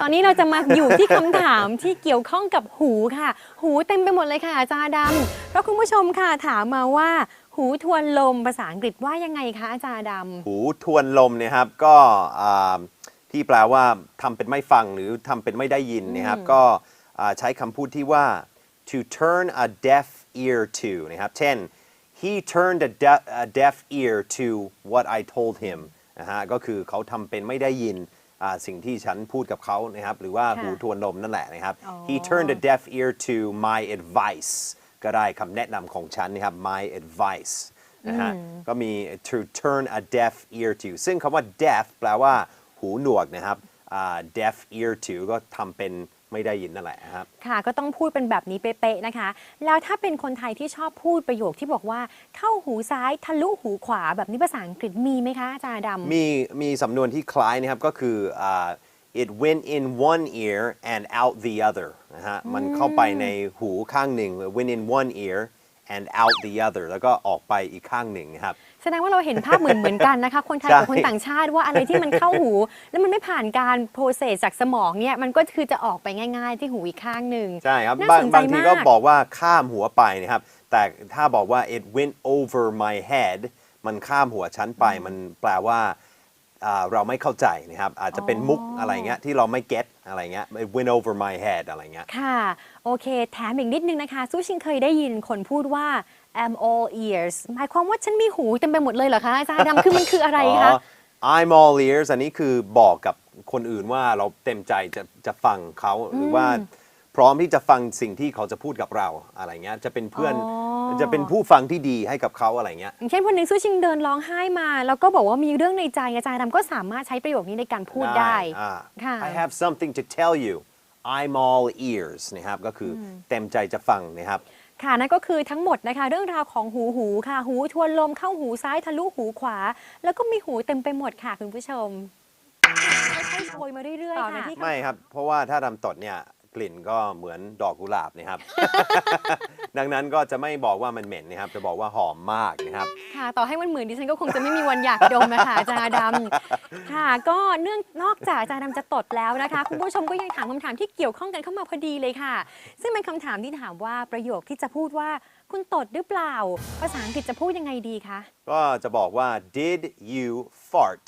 ตอนนี้เราจะมาอยู่ที่คำถามที่เกี่ยวข้องกับหูค่ะ หูเต็มไปหมดเลยค่ะอาจารย์ดำเพราะคุณผู้ชมค่ะถามมาว่า หูทวนลมภาษาอังกฤษว่ายังไงคะอาจารย์ดำ หูทวนลมเนะครับก็อ่าที่แปลว่าทำเป็นไม่ฟังหรือทำเป็นไม่ได้ยินนะครับก็อ่าใช้คำพูดที่ว่า to turn a deaf ear to นะครับเช่น he turned a, de- a deaf ear to what I told him นะฮะก็คือเขาทำเป็นไม่ได้ยิน สิ่งที่ฉันพูดกับเขานะครับหรือว่าค่ะหูทวนลมนั่นแหละนะครับอ๋อ he turned a deaf ear to my advice ก็ได้คำแนะนำของฉันนะครับ my advice นะฮะก็มี to turn a deaf ear to ซึ่งคำว่า deaf แปลว่าหูหนวกนะครับอ่า deaf ear to ก็ทำเป็นไม่ได้ยินนั่นแหละครับ ค่ะ ก็ต้องพูดเป็นแบบนี้เป๊ะๆนะคะ แล้วถ้าเป็นคนไทยที่ชอบพูดประโยคที่บอกว่า เข้าหูซ้ายทะลุหูขวาแบบนี้ภาษาอังกฤษมีไหมคะอาจารย์ดำมีมีสำนวนที่คล้ายนะครับก็คืออ่า it went in one ear and out the other นะฮะมันเข้าไปในหูข้างหนึ่ง went in one ear and out the other แล้วก็ออกไปอีกข้างหนึ่งนะครับ แสดงว่าเราเห็นภาพเหมือนเหมือนกันนะคะ คนไทยกับใช่คนต่างชาติว่าอะไรที่มันเข้าหู แล้วมันไม่ผ่านการโปรเซสจากสมองเนี่ยมันก็คือจะออกไปง่าย ๆ ที่หูอีกข้างหนึ่งใช่ครับ น่าบางสนใจบางทีก็มากบอกว่าข้ามหัวไปนะครับ แต่ถ้าบอกว่า it went over my head มันข้ามหัวฉันไป มันแปลว่าอ่า เราไม่เข้าใจนะครับ อาจจะเป็นมุกอะไรเงี้ยที่เราไม่เก็ตอะไรเงี้ย it went over my head อะไรเงี้ย ค่ะ โอเค แถมอีกนิดนึงนะคะสู้ชิงเคยได้ยินคนพูดว่า I'm all ears หมายความว่าฉันมีหูเต็มไปหมดเลยเหรอคะอาจารย์ดำคือมันคืออะไรคะอ๋อ I'm all ears อันนี้คือบอกกับคนอื่นว่าเราเต็มใจจะจะฟังเขาหรือว่าพร้อมที่จะฟังสิ่งที่เขาจะพูดกับเราอะไรเงี้ยจะเป็นเพื่อนอ๋อ จะเป็นผู้ฟังที่ดีให้กับเขาอะไรเงี้ยอย่างเช่นวันหนึ่งสู้ชิงเดินร้องไห้มา แล้วก็บอกว่ามีเรื่องในใจอาจารย์ดำก็สามารถใช้ประโยคนี้ในการพูดได้อ่า ค่ะ I have something to tell you I'm all ears นะครับ ก็คืออเต็มใจจะฟังนะครับ ค่ะนั่นก็คือทั้งหมดนะคะ เรื่องราวของหูหูค่ะ หูทวนลมเข้าหูซ้ายทะลุหูขวา แล้วก็มีหูเต็มไปหมดค่ะคุณผู้ชมค่อยๆโชยมาเรื่อยๆค่ะที่ ไม่ครับ เพราะว่าถ้าดำตดเนี่ย กลิ่นก็เหมือนดอกกุหลาบนะครับ ดังนั้นก็จะไม่บอกว่ามันเหม็นนะครับ จะบอกว่าหอมมากนะครับ ค่ะ ต่อให้มันเหมือนดิฉันก็คงจะไม่มีวันอยากดมนะคะอาจารย์ดำค่ะ ก็เนื่องนอกจากอาจารย์ดำจะตดแล้วนะคะ คุณผู้ชมก็ยังถามคำถามที่เกี่ยวข้องกันเข้ามาพอดีเลยค่ะ ซึ่งเป็นคำถามที่ถามว่าประโยคที่จะพูดว่าคุณตดหรือเปล่า ภาษาอังกฤษจะพูดยังไงดีคะ ก็จะบอกว่า did you fart